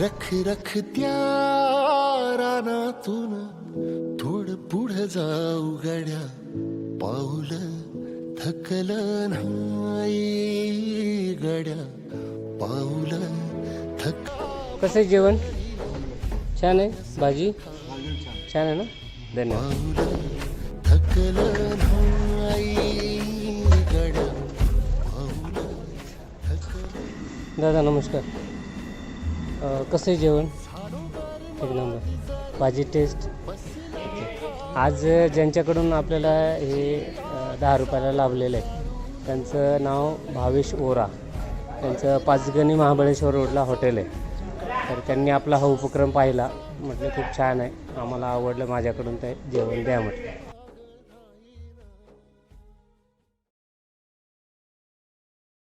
रख रख त्या रानातून थोड पुढे जाऊ गड्या. पाऊल थकल नाही गड्या. पाऊल थक कसं जेवण? छान आहे? भाजी? छान आहे ना? धन्यवाद. थकल नाही गड्या. दादा नमस्कार. कसं आहे जेवण? एक नंबर. भाजी टेस्ट आज ज्यांच्याकडून आपल्याला हे दहा रुपयाला लाभलेलं आहे त्यांचं नाव भावेश ओरा. त्यांचं पाचगणी महाबळेश्वर रोडला हॉटेल आहे. तर त्यांनी आपला हा उपक्रम पाहिला. म्हटलं खूप छान आहे. आम्हाला आवडलं माझ्याकडून ते जेवण द्या म्हटलं.